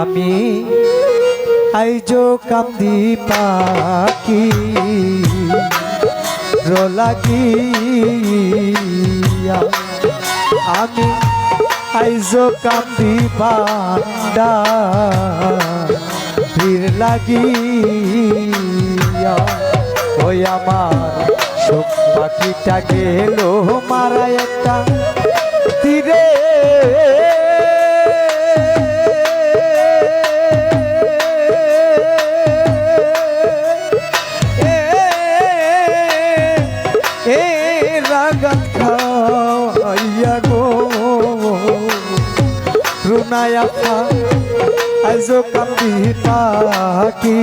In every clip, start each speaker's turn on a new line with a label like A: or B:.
A: আমি আইজো কান্দি পাখি। রোলাগিয়া আমি আইজো কান্দি বান্ডা ভিড় লাগিয়া। ওই আমার শোক পাখিটা গেল মারা একটা রাগান খাইয়া গো। রুনায়া খা আজো কান্দি পাকি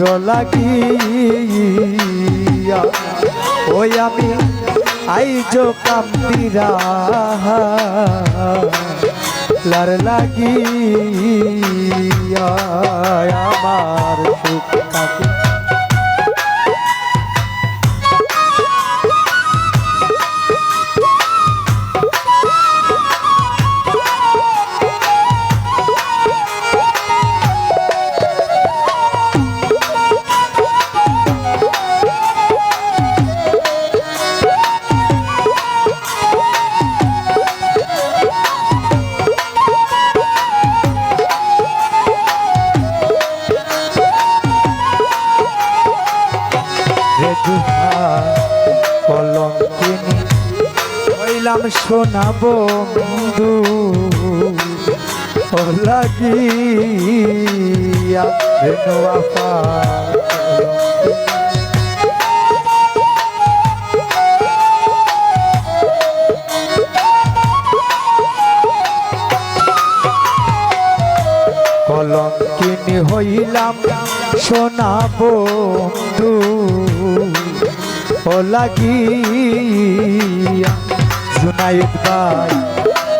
A: রলাগিয়া ওই আমি আইজো কান্দিরা লার লাগিয়া, আমার সুখ কলঙ্কিনী হইলাম সোনা বন্ধু। হইলাম সোনা বন্ধু। ও লাগিয়া জুনাইদ ভাই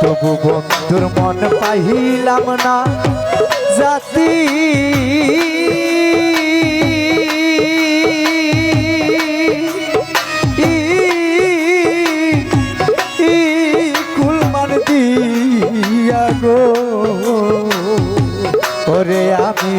A: তবু বন্ধুর মন পাইলাম না। জাতি আমি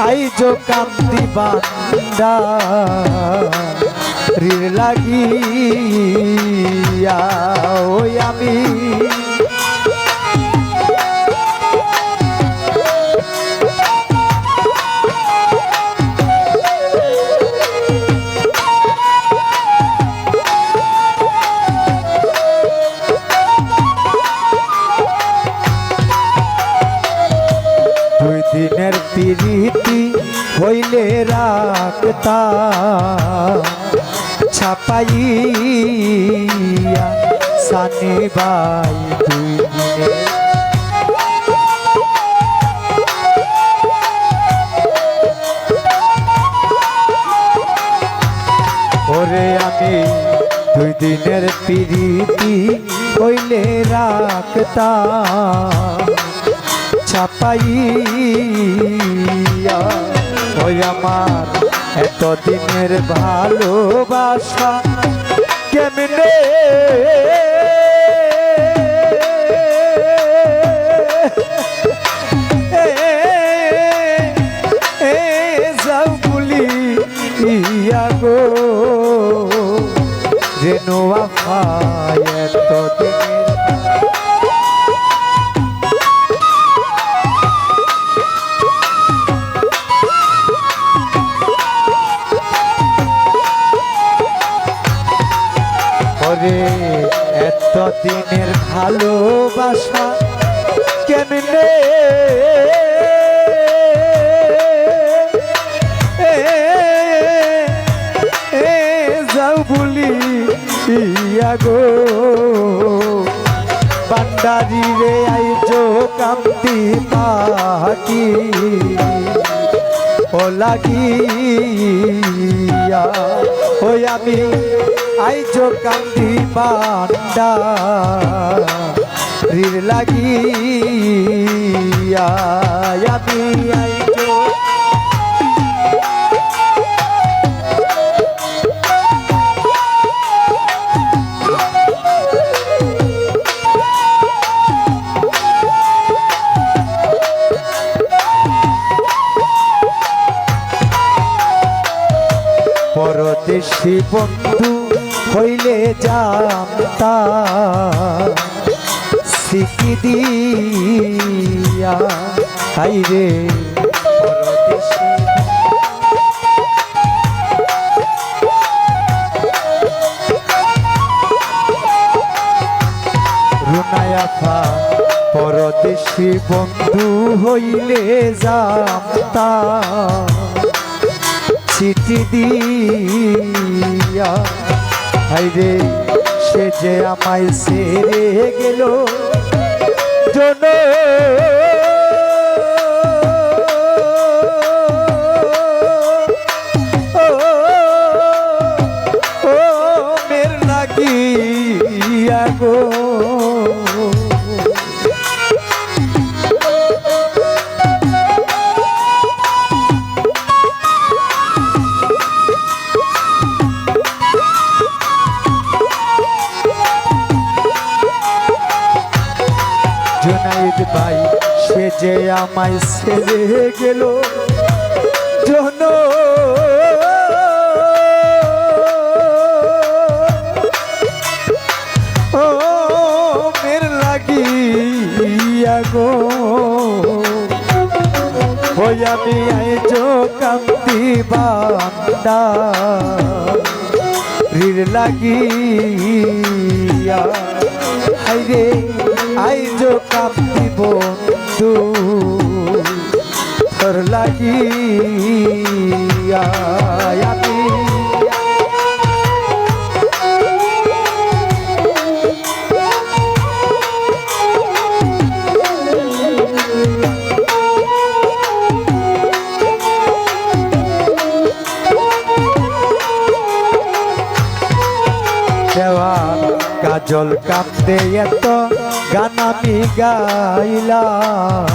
A: আইজো কান্দি বান্দা রিল লাগিয়া ওই আমি ছাপাইয়া সানি বাই দুই দিনের ওরে আমি দুই দিনের পিরিতি হইলে রাখতাম। ছাপাইয়া ওই আমার এতদিনের ভালোবাসা কেমনে? গো। রেনু আফায় রে এত দিনের ভালোবাসা কেমনে? যাও বলি গো পান্ডারি রে আইজো কান্তি পাখি। ও লাগিয়া ওই আমি আইজ কান্দি পান্ডা। রির লাগিয়া আমি আইজ পরদেশি বন্ধু হইলে জানতা সিকি দিয়া হাইরে পরদেশি। রুনায়াফা পরদেশি বন্ধু হইলে জানতা চিঠি দিয়া। হাইরে সে যে আমায় সেরে গেল। জন আমায় ছেড়ে গেল জন। ও মের লাগিয়া গো। ওই আমি আইজ কান্তি বান্দা। রির লাগিয়া। আইরে আইজ কান্তি বন্ধু। তোর লাগিয়া আমি দেওয়ান কাজল কান্দে এত গান আমি গাইলাম।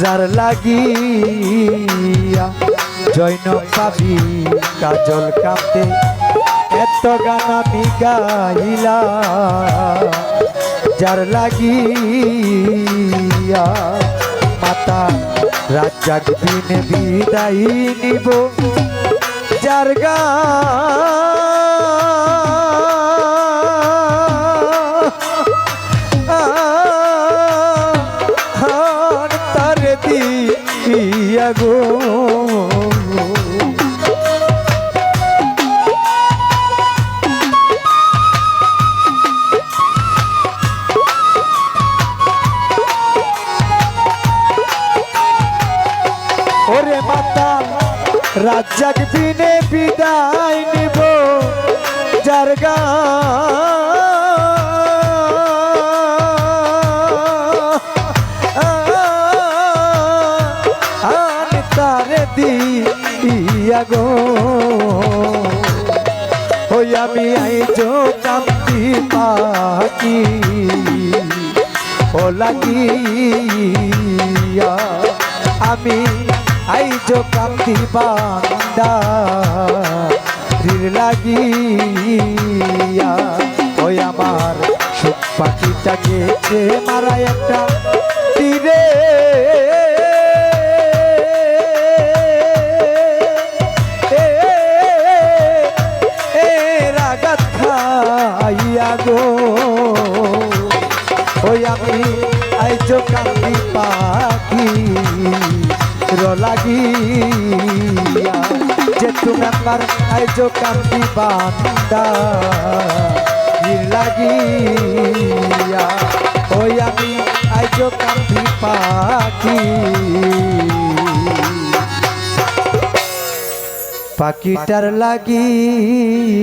A: যার লাগিয়া জৈন পাবি, কাজল কান্দে এত গান আমি গাইলাম। যার লাগিয়া মাতা রাজ্জাক দিনে বিদায় নিব। যার গা দিনে বিদায় নিব যার গা। তারে দিয়া গো। ওই আমি আইজ কান্তি পাখি। ও লাগিয়া আমি আইজ কান্তি বান্দা, রির লাগিয়া ওই আমার সুখ পাখিটা গেছে মারা একটা তীরে। রাগাত খাইয়া গো। ওই আমি আইজ কান্দি পাখি। লাগিয়া, যে তুমি আমার আইজ কান্দি বান্দা। লাগিয়া, ওই আমি আইজ কান্দি পাখি। পাখিটার লাগিয়া